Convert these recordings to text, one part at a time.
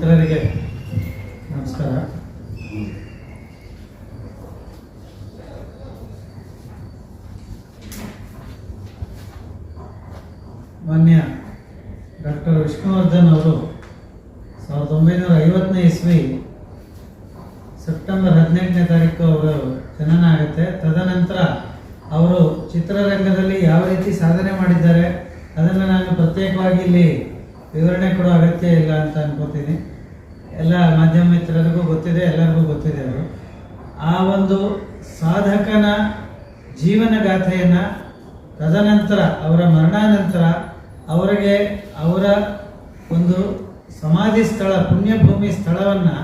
ಮಿತ್ರರಿಗೆ ನಮಸ್ಕಾರ. ಮಾನ್ಯ ಡಾಕ್ಟರ್ ವಿಷ್ಣುವರ್ಧನ್ ಅವರು ಸಾವಿರದ ಒಂಬೈನೂರ ಐವತ್ತನೇ ಇಸ್ವಿ ಸೆಪ್ಟೆಂಬರ್ ಹದಿನೆಂಟನೇ ತಾರೀಕು ಅವರು ಜನನ ಆಗುತ್ತೆ. ತದನಂತರ ಅವರು ಚಿತ್ರರಂಗದಲ್ಲಿ ಯಾವ ರೀತಿ ಸಾಧನೆ ಮಾಡಿದ್ದಾರೆ ಅದನ್ನು ನಾನು ಪ್ರತ್ಯೇಕವಾಗಿ ಇಲ್ಲಿ ವಿವರಣೆ ಕೊಡೋ ಅಗತ್ಯ ಇಲ್ಲ ಅಂತ ಅನ್ಕೋತೀನಿ. ಎಲ್ಲ ಮಾಧ್ಯಮ ಮಿತ್ರರಿಗೂ ಗೊತ್ತಿದೆ, ಎಲ್ಲರಿಗೂ ಗೊತ್ತಿದೆ ಅವರು ಆ ಒಂದು ಸಾಧಕನ ಜೀವನ ಗಾಥೆಯನ್ನು ತದನಂತರ, ಅವರ ಮರಣಾನಂತರ ಅವರಿಗೆ ಅವರ ಒಂದು ಸಮಾಧಿ ಸ್ಥಳ, ಪುಣ್ಯಭೂಮಿ ಸ್ಥಳವನ್ನು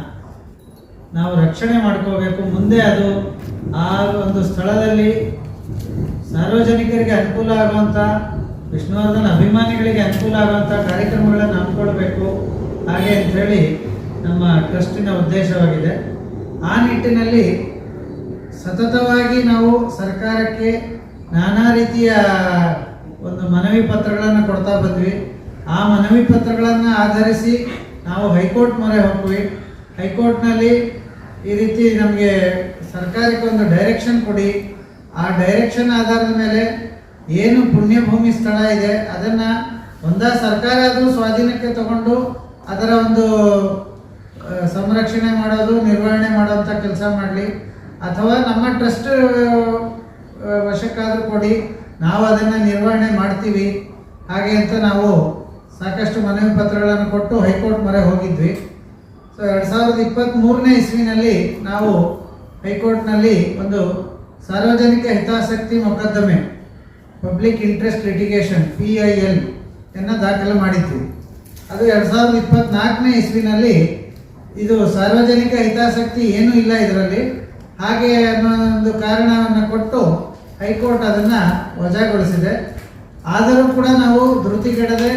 ನಾವು ರಕ್ಷಣೆ ಮಾಡ್ಕೋಬೇಕು. ಮುಂದೆ ಅದು ಆ ಒಂದು ಸ್ಥಳದಲ್ಲಿ ಸಾರ್ವಜನಿಕರಿಗೆ ಅನುಕೂಲ ಆಗುವಂಥ ವಿಷ್ಣುವರ್ಧನ್ ಅಭಿಮಾನಿಗಳಿಗೆ ಅನುಕೂಲ ಆಗುವಂಥ ಕಾರ್ಯಕ್ರಮಗಳನ್ನು ಹಮ್ಮಿಕೊಳ್ಬೇಕು. ಹಾಗೆ ಅಂಥೇಳಿ ನಮ್ಮ ಟ್ರಸ್ಟಿನ ಉದ್ದೇಶವಾಗಿದೆ. ಆ ನಿಟ್ಟಿನಲ್ಲಿ ಸತತವಾಗಿ ನಾವು ಸರ್ಕಾರಕ್ಕೆ ನಾನಾ ರೀತಿಯ ಒಂದು ಮನವಿ ಪತ್ರಗಳನ್ನು ಕೊಡ್ತಾ ಬಂದ್ವಿ. ಆ ಮನವಿ ಪತ್ರಗಳನ್ನು ಆಧರಿಸಿ ನಾವು ಹೈಕೋರ್ಟ್ ಮೊರೆ ಹೋಗ್ವಿ ಹೈಕೋರ್ಟ್ನಲ್ಲಿ ಈ ರೀತಿ ನಮಗೆ ಸರ್ಕಾರಕ್ಕೆ ಒಂದು ಡೈರೆಕ್ಷನ್ ಕೊಡಿ. ಆ ಡೈರೆಕ್ಷನ್ ಆಧಾರದ ಮೇಲೆ ಏನು ಪುಣ್ಯಭೂಮಿ ಸ್ಥಳ ಇದೆ, ಅದನ್ನು ಒಂದಾ ಸರ್ಕಾರ ಆದರೂ ಸ್ವಾಧೀನಕ್ಕೆ ತಗೊಂಡು ಅದರ ಒಂದು ಸಂರಕ್ಷಣೆ ಮಾಡೋದು, ನಿರ್ವಹಣೆ ಮಾಡೋಂಥ ಕೆಲಸ ಮಾಡಲಿ. ಅಥವಾ ನಮ್ಮ ಟ್ರಸ್ಟ್ ವಶಕ್ಕಾದರೂ ಕೊಡಿ. ನಾವು ಅದನ್ನು ನಿರ್ವಹಣೆ ಮಾಡ್ತೀವಿ. ಹಾಗೆ ಅಂತ ನಾವು ಸಾಕಷ್ಟು ಮನವಿ ಪತ್ರಗಳನ್ನು ಕೊಟ್ಟು ಹೈಕೋರ್ಟ್ ಮೊರೆ ಹೋಗಿದ್ವಿ. ಸೊ, ಎರಡು ಸಾವಿರದ ಇಪ್ಪತ್ತ್ಮೂರನೇ ಇಸ್ವಿನಲ್ಲಿ ನಾವು ಹೈಕೋರ್ಟ್ನಲ್ಲಿ ಒಂದು ಸಾರ್ವಜನಿಕ ಹಿತಾಸಕ್ತಿ ಮೊಕದ್ದಮೆ, public interest litigation P I L ಅನ್ನು ದಾಖಲು ಮಾಡಿದ್ವಿ. ಅದು ಎರಡು ಸಾವಿರದ ಇಪ್ಪತ್ತ್ನಾಲ್ಕನೇ ಇಸ್ವಿನಲ್ಲಿ ಇದು ಸಾರ್ವಜನಿಕ ಹಿತಾಸಕ್ತಿ ಏನೂ ಇಲ್ಲ ಇದರಲ್ಲಿ. ಹಾಗೆ ಅನ್ನೋ ಒಂದು ಕಾರಣವನ್ನು ಕೊಟ್ಟು ಹೈಕೋರ್ಟ್ ಅದನ್ನು ವಜಾಗೊಳಿಸಿದೆ. ಆದರೂ ಕೂಡ ನಾವು ಧೃತಿಗೆಡದೆ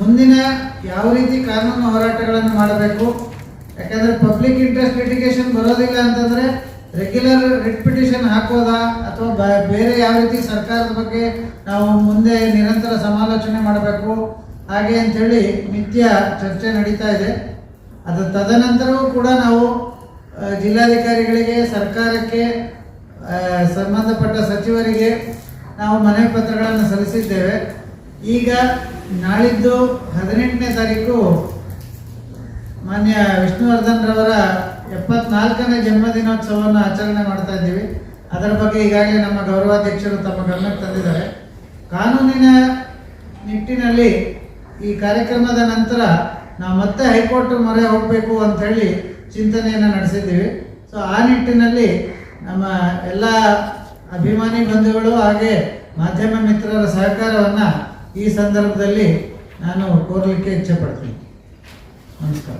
ಮುಂದಿನ ಯಾವ ರೀತಿ ಕಾನೂನು ಹೋರಾಟಗಳನ್ನು ಮಾಡಬೇಕು, ಯಾಕಂದರೆ ಪಬ್ಲಿಕ್ ಇಂಟ್ರೆಸ್ಟ್ ಲಿಟಿಗೇಷನ್ ಬರೋದಿಲ್ಲ ಅಂತಂದರೆ ರೆಗ್ಯುಲರ್ ರಿಟ್ ಪಿಟಿಷನ್ ಹಾಕೋದಾ ಅಥವಾ ಬೇರೆ ಯಾವ ರೀತಿ ಸರ್ಕಾರದ ಬಗ್ಗೆ ನಾವು ಮುಂದೆ ನಿರಂತರ ಸಮಾಲೋಚನೆ ಮಾಡಬೇಕು? ಹಾಗೆ ಅಂಥೇಳಿ ನಿತ್ಯ ಚರ್ಚೆ ನಡೀತಾ ಇದೆ. ಅದು ತದನಂತರವೂ ಕೂಡ ನಾವು ಜಿಲ್ಲಾಧಿಕಾರಿಗಳಿಗೆ, ಸರ್ಕಾರಕ್ಕೆ ಸಂಬಂಧಪಟ್ಟ ಸಚಿವರಿಗೆ ನಾವು ಮನವಿ ಪತ್ರಗಳನ್ನು ಸಲ್ಲಿಸಿದ್ದೇವೆ. ಈಗ ನಾಳಿದ್ದು ಹದಿನೆಂಟನೇ ತಾರೀಕು ಮಾನ್ಯ ವಿಷ್ಣುವರ್ಧನ್ ರವರ ಎಪ್ಪತ್ನಾಲ್ಕನೇ ಜನ್ಮದಿನೋತ್ಸವವನ್ನು ಆಚರಣೆ ಮಾಡ್ತಾ ಇದ್ದೀವಿ. ಅದರ ಬಗ್ಗೆ ಈಗಾಗಲೇ ನಮ್ಮ ಗೌರವಾಧ್ಯಕ್ಷರು ತಮ್ಮ ಗಮನಕ್ಕೆ ತಂದಿದ್ದಾರೆ. ಕಾನೂನಿನ ನಿಟ್ಟಿನಲ್ಲಿ ಈ ಕಾರ್ಯಕ್ರಮದ ನಂತರ ನಾವು ಮತ್ತೆ ಹೈಕೋರ್ಟ್ ಮೊರೆ ಹೋಗಬೇಕು ಅಂತ ಹೇಳಿ ಚಿಂತನೆಯನ್ನು ನಡೆಸಿದ್ದೀವಿ. ಸೊ ಆ ನಿಟ್ಟಿನಲ್ಲಿ ನಮ್ಮ ಎಲ್ಲ ಅಭಿಮಾನಿ ಬಂಧುಗಳು ಹಾಗೆ ಮಾಧ್ಯಮ ಮಿತ್ರರ ಸಹಕಾರವನ್ನು ಈ ಸಂದರ್ಭದಲ್ಲಿ ನಾನು ಕೋರಲಿಕ್ಕೆ ಇಚ್ಛೆ ಪಡ್ತೀನಿ. ನಮಸ್ಕಾರ.